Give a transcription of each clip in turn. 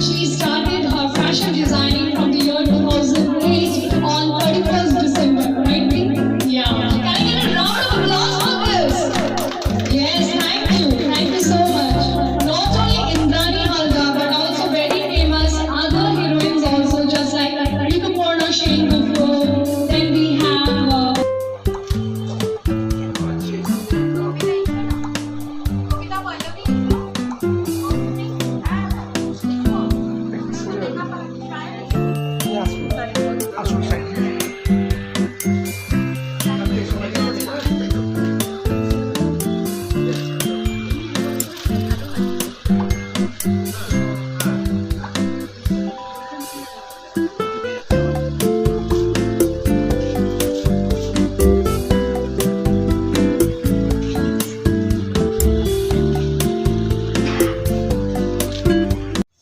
she started her fashion designing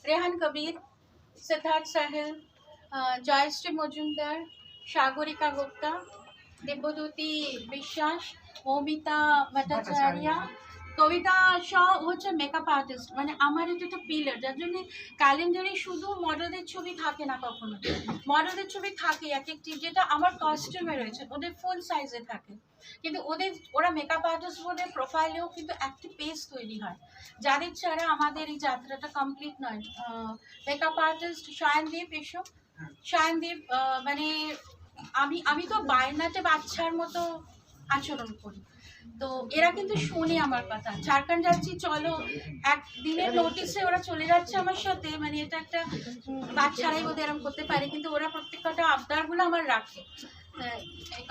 Rehan কবির সিদ্ধার্থ সাহেল আহ, জয়শ্রী মজুমদার, সাগরিকা গুপ্তা, দেবদূতি বিশ্বাস মৌমিতা ভট্টাচার্য, কবিতা শ হচ্ছে makeup artist মানে আমার এটা একটা পিলার যার জন্য ক্যালেন্ডারে শুধু মডেলদের ছবি থাকে না কখনো। মডেলদের ছবি থাকে এক একটি, যেটা আমার কস্টিউমে রয়েছে, ওদের ফুল সাইজে থাকে। কিন্তু ওদের, ওরা মেকআপ আর্টিস্ট বলে প্রোফাইলেও কিন্তু একটি পেজ তৈরি হয়। যাদের ছাড়া আমাদের এই যাত্রাটা কমপ্লিট নয়। মেকআপ আর্টিস্ট সায়নদীপ, এসো। সায়নদীপ মানে আমি আমি তো বায়নাটে বাচ্চার মতো আচরণ করি। তো এরা কিন্তু শোনে আমার কথা। ঝাড়খণ্ড যাচ্ছি, চলো, একদিনের নোটিসে ওরা চলে যাচ্ছে আমার সাথে মানে এটা একটা বাচ্চারাই বোধ এরকম করতে পারে, কিন্তু ওরা প্রত্যেকটা আবদারগুলো আমার রাখে।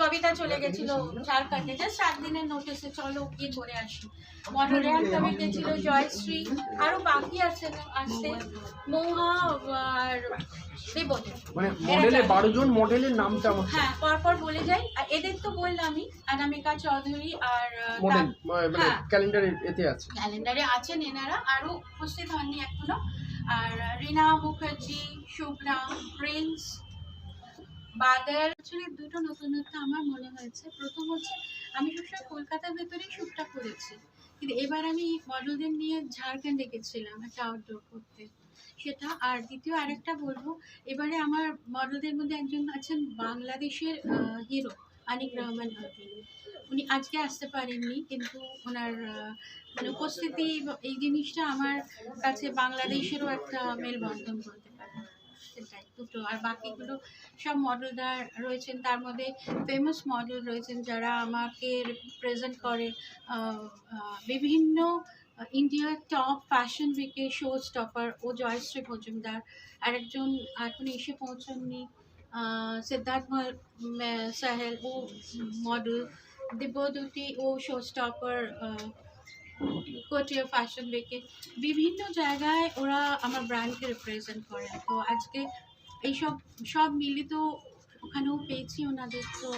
কবিতা চলে গেছিল ঝাড়খণ্ডে। জাস্ট সাত দিনের নোটিসে চলো গিয়ে করে আসি। কবি গেছিল জয়শ্রী আরও বাকি আছে আসতে। মৌহা আর দেবতী মানে মডেলে বারো জন মডেলের নামটা হ্যাঁ পরপর বলে যাই। আর এদের তো বললামই অনামিকা চৌধুরী আর মডেল মানে হ্যাঁ। ক্যালেন্ডারে এতে আছে। ক্যালেন্ডারে আছেন এনারা আরও উপস্থিত হননি এখনও। আর রিনা মুখার্জি শুভ্রা প্রিন্স বাদল আসলে দুটো নতুনত্ব আমার মনে হয়েছে। প্রথম হচ্ছে, আমি সবসময় কলকাতার ভেতরেই শ্যুটটা করেছি। কিন্তু এবার আমি মডেলদের নিয়ে ঝাড়খণ্ডে গেছিলাম, একটা আউটডোর করতে। সেটা, আর দ্বিতীয় আরেকটা বলব, এবারে আমার মডেলদের মধ্যে একজন আছেন বাংলাদেশের হিরো আনিক রহমান। উনি আজকে আসতে পারেননি, কিন্তু ওনার মানে উপস্থিতি এই জিনিসটা আমার কাছে বাংলাদেশেরও একটা মেলবন্ধন বলতে সেটাই দুটো। আর বাকিগুলো সব মডেলরা রয়েছেন, তার মধ্যে ফেমাস মডেল রয়েছেন যারা আমাকে রিপ্রেজেন্ট করে বিভিন্ন ইন্ডিয়ার টপ ফ্যাশন উইকে শো স্টপার ও জয়শ্রী মজুমদার। আরেকজন এখন এসে পৌঁছননি সিদ্ধার্থ সাহেল ও মডেল দিব্যদূতি ও শো স্টপার কোটিয়া ফ্যাশন উইকে বিভিন্ন জায়গায় ওরা আমার ব্র্যান্ডকে রিপ্রেজেন্ট করে। তো আজকে এইসব সব মিলিত ওখানেও পেয়েছি ওনাদের। তো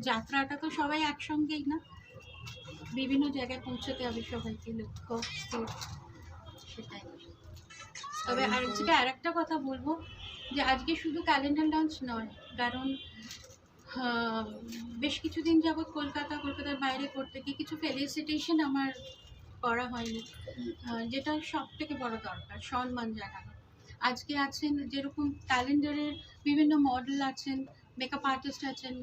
যাত্রাটা তো সবাই একসঙ্গেই না? বিভিন্ন জায়গায় পৌঁছতে হবে সবাইকে লক্ষ্য সেটাই। তবে আজকে আর একটা কথা বলব যে আজকে শুধু ক্যালেন্ডার লঞ্চ নয় কারণ বেশ কিছুদিন যাবৎ কলকাতা, কলকাতার বাইরে করতে গিয়ে কিছু ফেলিসিটেশন আমার করা হয়নি। যেটা সব থেকে বড় দরকার, সম্মান জানানো আজকে আছেন যেরকম ক্যালেন্ডারের বিভিন্ন মডেল আছেন মেকআপ আর্টিস্ট আছেন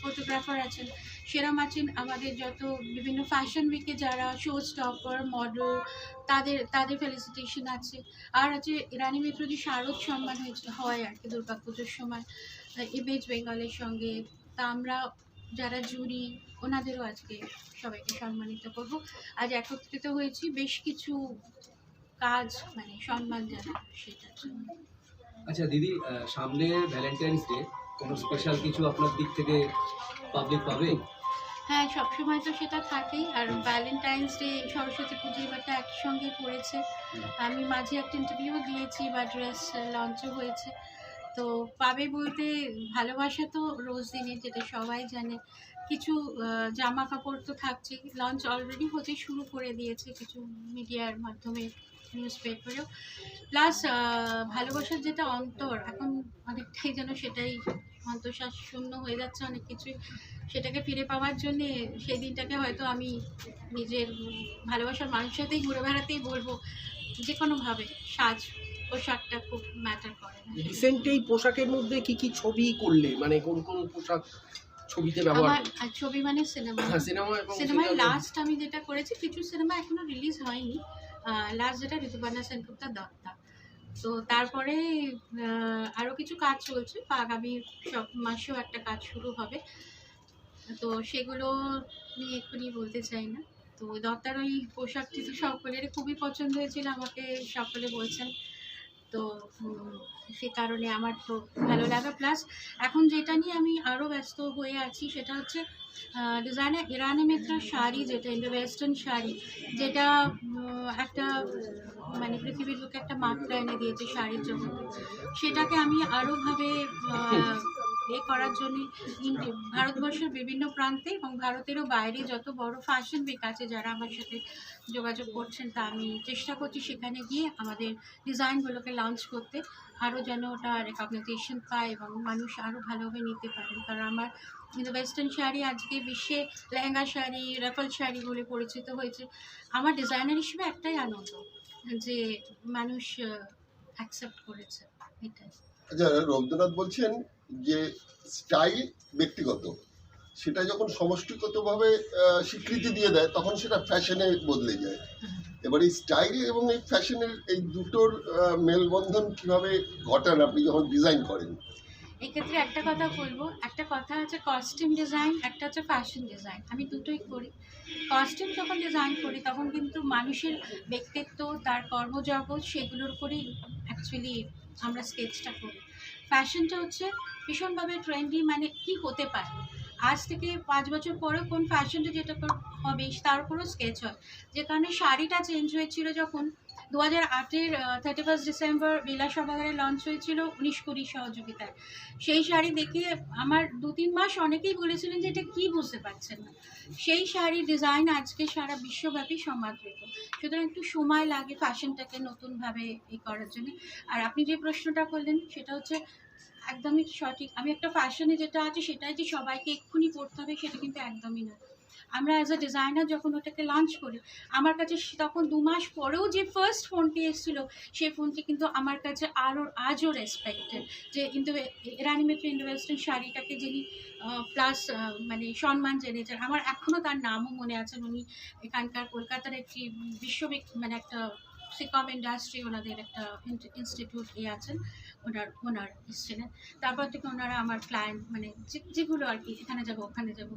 ফটোগ্রাফার আছেন, সেরম আছেন আমাদের যত বিভিন্ন ফ্যাশন উইকে যারা শো স্টপার মডেল তাদের তাদের ফেলিসিটেশন আছে। আর আছে রানী মিত্র যে শারদ সম্মান হয়েছে, হয় আর কি দুর্গা পুজোর সময়। ইমেজ বেঙ্গলের সঙ্গে, তা আমরা যারা জুরি ওনাদেরও আজকে সবাইকে সম্মানিত করব। আজ একত্রিত হয়েছি, বেশ কিছু কাজ মানে সম্মান জানানো সেটার জন্য। আচ্ছা দিদি সামনে ভ্যালেন্টাইন্স ডে কোনো স্পেশাল কিছু আপনার দিক থেকে পাবলিক পাবে? হ্যাঁ সবসময় তো সেটা থাকেই। আর ভ্যালেন্টাইন্স ডে সরস্বতী পুজো এবারটা একসঙ্গে পড়েছে। আমি মাঝে একটা ইন্টারভিউ দিয়েছি বা ড্রেস লঞ্চও হয়েছে। তো পাবে বলতে ভালোবাসা তো রোজ দিনে যেটা সবাই জানে। কিছু জামা কাপড় তো থাকছে লঞ্চ অলরেডি হতে শুরু করে দিয়েছে কিছু মিডিয়ার মাধ্যমে। নিউজ পেপারেও প্লাস ভালোবাসার যেটা অন্তর এখন অনেকটাই যেন সেটাই অন্তঃশ্বাস শূন্য হয়ে যাচ্ছে অনেক কিছুই। সেটাকে ফিরে পাওয়ার জন্যে সেই দিনটাকে হয়তো আমি নিজের ভালোবাসার মানুষের সাথেই ঘুরে বেড়াতেই বলব যে কোনোভাবে সাজ পোশাকটা খুব ম্যাটার করে রিসেন্ট এই পোশাকের মধ্যে কি কি ছবি করলে? মানে কোন কোন পোশাক ছবিতে ব্যবহার আমার ছবি মানে সিনেমা সিনেমা সিনেমায় লাস্ট আমি যেটা করেছি কিছু সিনেমা এখনও রিলিজ হয়নি। লাস্ট যেটা ঋতুপর্ণা সেনগুপ্তা দত্তা। তো তারপরে আহ, আরও কিছু কাজ চলছে। আগামী সব মাসেও একটা কাজ শুরু হবে। তো সেগুলো নিয়ে এক্ষুনি বলতে চাই না। তো দত্তার ওই পোশাকটি তো সকলের খুবই পছন্দ হয়েছিল। আমাকে সকলে বলছেন তো সে কারণে আমার তো ভালো লাগা। প্লাস এখন যেটা নিয়ে আমি আরও ব্যস্ত হয়ে আছি সেটা হচ্ছে ডিজাইনার ইরানি মিত্রা শাড়ি যেটা ইন্ডো ওয়েস্টার্ন শাড়ি, যেটা একটা মানে পৃথিবীর বুকে একটা মাত্রা এনে দিয়েছে শাড়ির জগতে। সেটাকে আমি আরোভাবে এ করার জন্য ভারতবর্ষের বিভিন্ন প্রান্তে এবং ভারতেরও বাইরে যত বড় ফ্যাশন উইক আছে যারা আমার সাথে যোগাযোগ করছেন, তা আমি চেষ্টা করছি সেখানে গিয়ে আমাদের ডিজাইনগুলোকে লঞ্চ করতে। আরও যেন ওটা রেকগনাইজেশন পায় এবং মানুষ আরও ভালোভাবে নিতে পারেন কারণ আমার কিন্তু ওয়েস্টার্ন শাড়ি আজকে বিশ্বে লেহেঙ্গা শাড়ি রেফল শাড়ি বলে পরিচিত হয়েছে। আমার ডিজাইনার হিসেবে একটাই আনন্দ যে মানুষ অ্যাকসেপ্ট করেছে। এটাই। আচ্ছা রবীন্দ্রনাথ বলছেন যে স্টাইল ব্যক্তিগত, সেটা যখন সমষ্টিগতভাবে স্বীকৃতি দিয়ে দেয়, তখন সেটা ফ্যাশনে বদলে যায়। এবার এই স্টাইল এবং এই ফ্যাশনের এই দুটোর মেলবন্ধন কীভাবে ঘটান আপনি যখন ডিজাইন করেন? এক্ষেত্রে একটা কথা বলব, একটা কথা হচ্ছে কস্টিউম ডিজাইন একটা হচ্ছে ফ্যাশন ডিজাইন আমি দুটোই করি। কস্টিউম যখন ডিজাইন করি, তখন কিন্তু মানুষের ব্যক্তিত্ব, তার কর্মজগৎ, সেগুলোর উপরেই অ্যাকচুয়ালি আমরা স্কেচটা করি। ফ্যাশনটা হচ্ছে ভীষণভাবে ট্রেন্ডি মানে কি হতে পারে? আজ থেকে পাঁচ বছর পরে কোন ফ্যাশনটা যেটা হবে, তার উপরও স্কেচ হয়। যে কারণে শাড়িটা চেঞ্জ হয়েছিল যখন দু হাজার আটের থার্টি ফার্স্ট ডিসেম্বর বিলাসবাগারে লঞ্চ হয়েছিল উনিশ কুড়ি সহযোগিতায়। সেই শাড়ি দেখে আমার দু তিন মাস অনেকেই বলেছিলেন যে এটা কী বুঝতে পারছেন না। সেই শাড়ির ডিজাইন আজকে সারা বিশ্বব্যাপী সমাদৃত। সুতরাং একটু সময় লাগে ফ্যাশনটাকে নতুনভাবে ই করার জন্য। আর আপনি যে প্রশ্নটা করলেন, সেটা হচ্ছে একদমই সঠিক। আমি একটা ফ্যাশনে যেটা আছে, সেটাই যে সবাইকে এক্ষুনি পড়তে হবে, সেটা কিন্তু একদমই না। আমরা অ্যাজ আ ডিজাইনার যখন ওটাকে লঞ্চ করি, আমার কাছে তখন দু মাস পরেও যে ফার্স্ট ফোনটি এসেছিল সেই ফোনটি কিন্তু আমার কাছে আরও আজও রেসপেক্টেড যে কিন্তু রানী মিত্র ইন্ডোওয়েস্টার্ন শাড়িটাকে যিনি প্লাস মানে সম্মান জেনেছেন আমার এখনও তার নামও মনে আছেন উনি এখানকার কলকাতার একটি বিশ্ববিক মানে একটা সিকম ইন্ডাস্ট্রি ওনাদের একটা ইনস্টিটিউট এ আছেন। ওনার ওনার এসেছিলেন। তারপর থেকে ওনারা আমার ক্লায়েন্ট মানে যেগুলো আর কি এখানে যাব ওখানে যাব।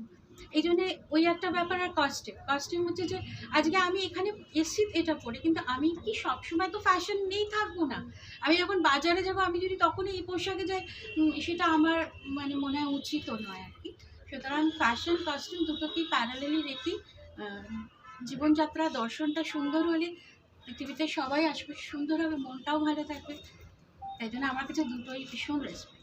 এই জন্যে ওই একটা ব্যাপার আর কস্টিউম কস্টিউম হচ্ছে যে আজকে আমি এখানে এসি এটা পরে কিন্তু আমি কি সবসময় তো ফ্যাশন নেই থাকব না? আমি যখন বাজারে যাব আমি যদি তখনই এই পোশাকে যাই সেটা আমার মানে মনে হয় উচিত নয় আর কি। সুতরাং ফ্যাশন কস্টিউম দুটোকেই প্যারালেলি আহ, জীবনযাত্রা দর্শনটা সুন্দর হলে পৃথিবীতে সবাই আসবে সুন্দর হবে মনটাও ভালো থাকবে। তাই জন্য আমার কাছে দুটোই ভীষণ রেসপেক্ট